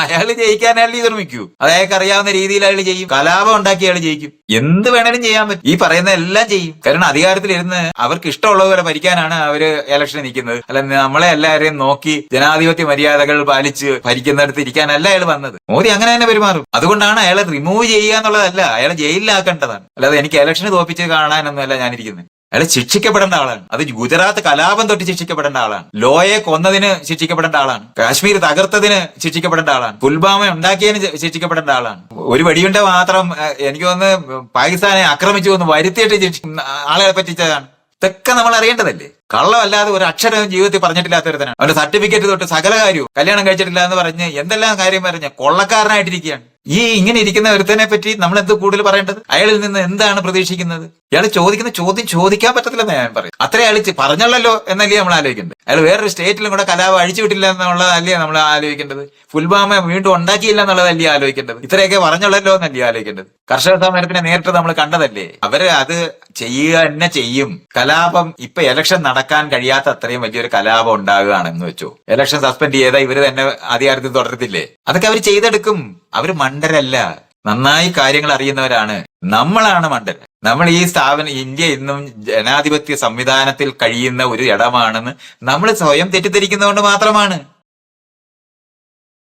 അയാൾ ജയിക്കാൻ അയാൾ നിർമ്മിക്കൂ അത് അയാൾക്ക് അറിയാവുന്ന രീതിയിൽ അയാൾ ചെയ്യും. കലാപം ഉണ്ടാക്കി അയാൾ ജയിക്കും. എന്ത് വേണേലും ചെയ്യാൻ പറ്റും. ഈ പറയുന്ന എല്ലാം ചെയ്യും. കാരണം അധികാരത്തിൽ ഇരുന്ന് അവർക്ക് ഇഷ്ടമുള്ളത് പോലെ ഭരിക്കാനാണ് അവർ ഇലക്ഷന് നിൽക്കുന്നത്. അല്ല നമ്മളെ എല്ലാവരെയും നോക്കി ജനാധിപത്യ മര്യാദകൾ പാലിച്ച് ഭരിക്കുന്നിടത്ത് ഇരിക്കാനല്ല അയാൾ വന്നത്. മോദി അങ്ങനെ തന്നെ പെരുമാറും. അതുകൊണ്ടാണ് അയാളെ റിമൂവ് ചെയ്യുക എന്നുള്ളതല്ല. അയാളെ ജയിലിലാക്കേണ്ടതാണ്. അല്ലാതെ എനിക്ക് ഇലക്ഷന് തോപ്പിച്ച് കാണാനൊന്നുമല്ല ഞാനിരിക്കുന്നത്. അയാൾ ശിക്ഷിക്കപ്പെടേണ്ട ആളാണ്. അത് ഗുജറാത്ത് കലാപം തൊട്ട് ശിക്ഷിക്കപ്പെടേണ്ട ആളാണ്. ലോയെ കൊന്നതിന് ശിക്ഷിക്കപ്പെടേണ്ട ആളാണ്. കാശ്മീർ തകർത്തതിന് ശിക്ഷിക്കപ്പെടേണ്ട ആളാണ്. പുൽവാമ ഉണ്ടാക്കിയതിന് ശിക്ഷിക്കപ്പെടേണ്ട ആളാണ്. ഒരു വെടിയുണ്ട മാത്രം എനിക്ക് തോന്നുന്നു പാകിസ്ഥാനെ ആക്രമിച്ചു എന്ന് വരുത്തിയിട്ട് ആളുകളെ ആളെ പറ്റിച്ചതാണ്. ഇതൊക്കെ നമ്മൾ അറിയേണ്ടതല്ലേ? കള്ളമല്ലാതെ ഒരു അക്ഷരം ജീവിതത്തിൽ പറഞ്ഞിട്ടില്ലാത്ത ഒരുത്തനാണ്. അവന്റെ സർട്ടിഫിക്കറ്റ് തൊട്ട് സകല കാര്യവും കല്യാണം കഴിച്ചിട്ടില്ല എന്ന് പറഞ്ഞ് എന്തെല്ലാം കാര്യം പറഞ്ഞ് കൊള്ളക്കാരനായിട്ടിരിക്കുകയാണ്. ഈ ഇങ്ങനെ ഇരിക്കുന്ന ഒരുത്തനെ പറ്റി നമ്മൾ എന്ത് കൂടുതൽ പറയേണ്ടത്? അയാളിൽ നിന്ന് എന്താണ് പ്രതീക്ഷിക്കുന്നത്? ഇയാൾ ചോദിക്കുന്ന ചോദ്യം ചോദിക്കാൻ പറ്റത്തില്ലെന്ന് ഞാൻ പറയും അത്ര അയാൾ പറഞ്ഞല്ലോ എന്നല്ലേ നമ്മൾ ആലോചിക്കേണ്ടത്. അയാൾ വേറൊരു സ്റ്റേറ്റിലും കൂടെ കലാപം അഴിച്ചുവിട്ടില്ല എന്നുള്ളതല്ലേ നമ്മൾ ആലോചിക്കേണ്ടത്. പുൽവാമ വീണ്ടും ഉണ്ടാക്കിയില്ല എന്നുള്ളതല്ലേ ആലോചിക്കേണ്ടത്. ഇത്രയൊക്കെ പറഞ്ഞുള്ളല്ലോ എന്നല്ലേ ആലോചിക്കേണ്ടത്. കർഷക സമരത്തിനെ നേരിട്ട് നമ്മൾ കണ്ടതല്ലേ? അവർ അത് ചെയ്യുക തന്നെ ചെയ്യും. കലാപം ഇപ്പൊ ഇലക്ഷൻ നടക്കാൻ കഴിയാത്ത അത്രയും വലിയൊരു കലാപം ഉണ്ടാകുകയാണെന്ന് വെച്ചു. ഇലക്ഷൻ സസ്പെൻഡ് ചെയ്താൽ ഇവർ തന്നെ അധികാരത്തിൽ തുടരത്തില്ലേ അതൊക്കെ അവർ ചെയ്തെടുക്കും. അവർ മണ്ടരല്ല. നന്നായി കാര്യങ്ങൾ അറിയുന്നവരാണ്. നമ്മളാണ് മണ്ടൻ. നമ്മൾ ഈ സ്ഥാപനം ഇന്ത്യ ഇന്നും ജനാധിപത്യ സംവിധാനത്തിൽ കഴിയുന്ന ഒരു ഇടമാണെന്ന് നമ്മൾ സ്വയം തെറ്റിദ്ധരിക്കുന്നതുകൊണ്ട് മാത്രമാണ്.